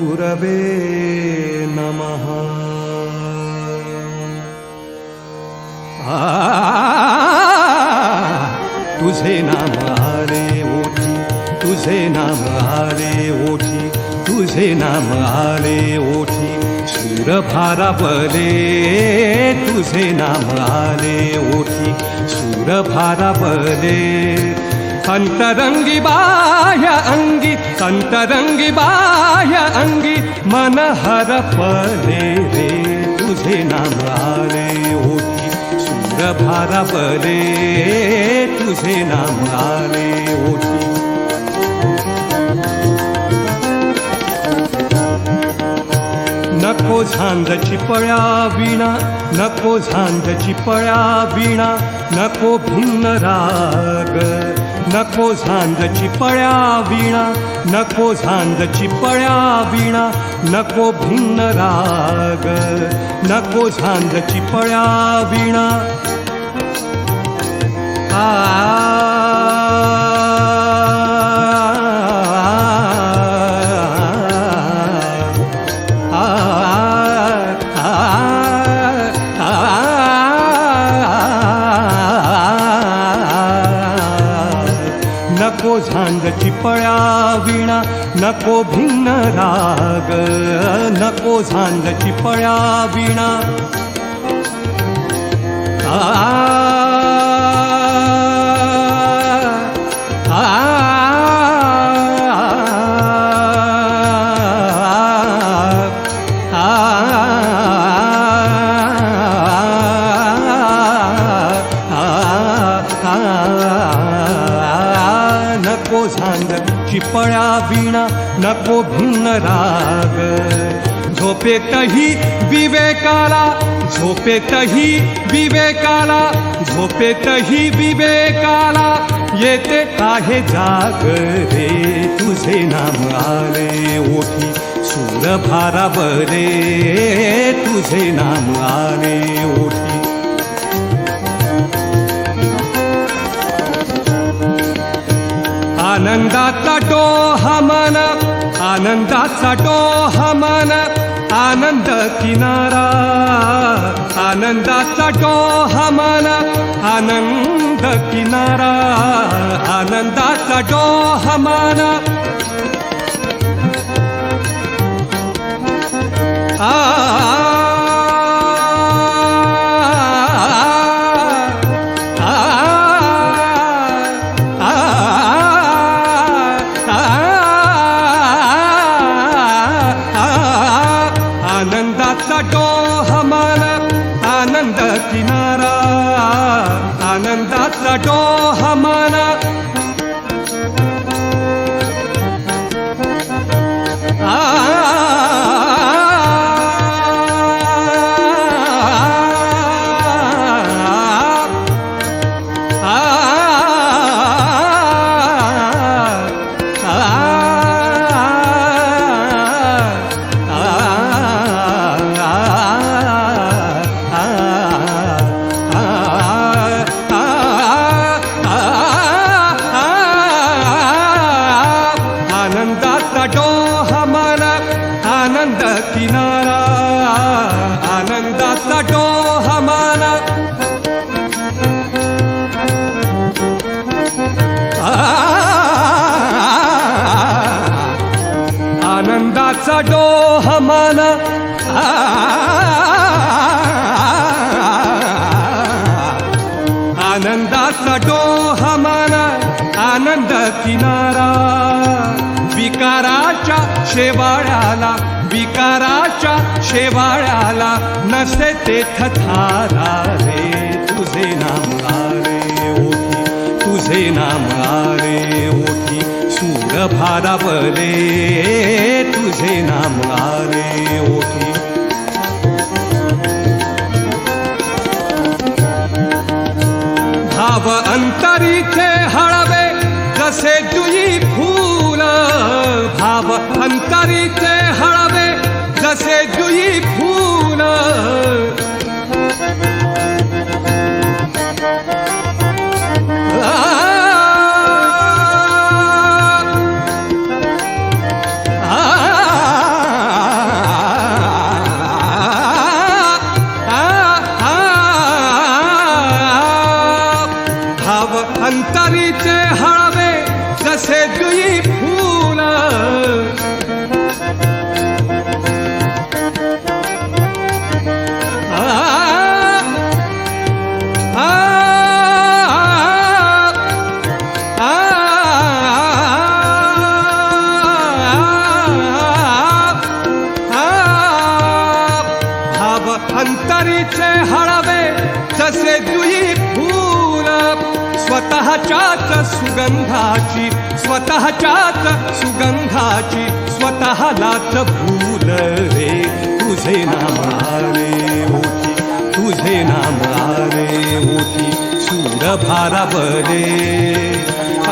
गुरवे नमः। तुझे नाम आले ओठी तुझे नाम आले ओठी तुझे नाम आले ओठी सूर भारावले तुझे नाम आले ओठी सूर भारावले अंतरंगी बाह्य अंगी अंतरंगी बाह्य अंगी मन हरपले रे तुझे नाम आले ओठी सूर भारावले तुझे नाम आले ओठी नको झांजची पळ्या विणा नको झांजची पळ्या विणा नको भिन्न राग. नको झांजची पळ्या विणा नको झांजची पळ्या विणा नको भिन्न राग नको झांजची पळ्या विणा. नको झांज चिपळ्या विणा नको भिन्न राग नको झांज चिपळ्या विणा. आ नको झांग चिपळ्या विणा नको भिन्न राग। झोपेतही विवेकाला झोपेतही विवेकाला झोपेतही विवेकाला येते आहे जाग रे, तुझे नाम आले, ओठी सूर भारावरे तुझे नाम आले, ओठी आनंदाचा डोहा मन आनंदाचा डोहा मन आनंद किनारा आनंदाचा डोहा मन आनंद किनारा मन आ तटो हमन आनंद किनारा आनंदाचा डोहमान आनंदाचा डोहमान आनंदाचा डोहमान आनंद किनारा। विकाराच्या शेवाळ्याला विकाराच्या शेवाळ्याला नसे तेथ थारा रे. तुझे नाम आरे ओठी तुझे नाम आरे ओठी सूर भारावले अंतरीचे हळवे जसे जुई फूल अंतरीचे हळवे जसे जुई फूल स्वतःच्याच सुगंधाची स्वतःच्याच सुगंधाची स्वतःलाच भूल रे. तुझे नाम आले ओठी तुझे नाम रे सूर भारावले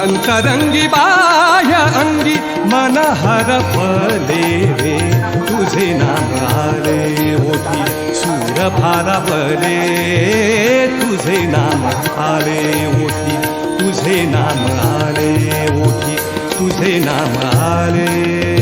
अंतरंगी बाह्य अंगी मन हरपले रे तुझे नाम ओठी सूर भारावले तुझे नाम आले ओठी तुझे नाम आले ओठी तुझे नाम आले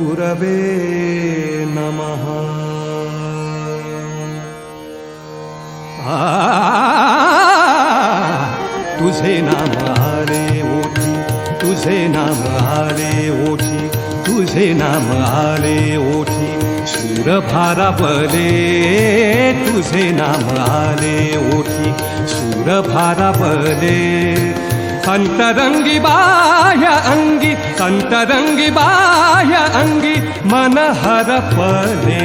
गुरवे नमः। तुझे नाम आले ओठी तुझे नाम आले ओठी तुझे नाम आले ओठी। सूर भारावले तुझे नाम आले ओठी। सूर भारावले अन्तरङ्गिबाय अङ्गि अन्तरङ्गिबाय अङ्गि मनहरपले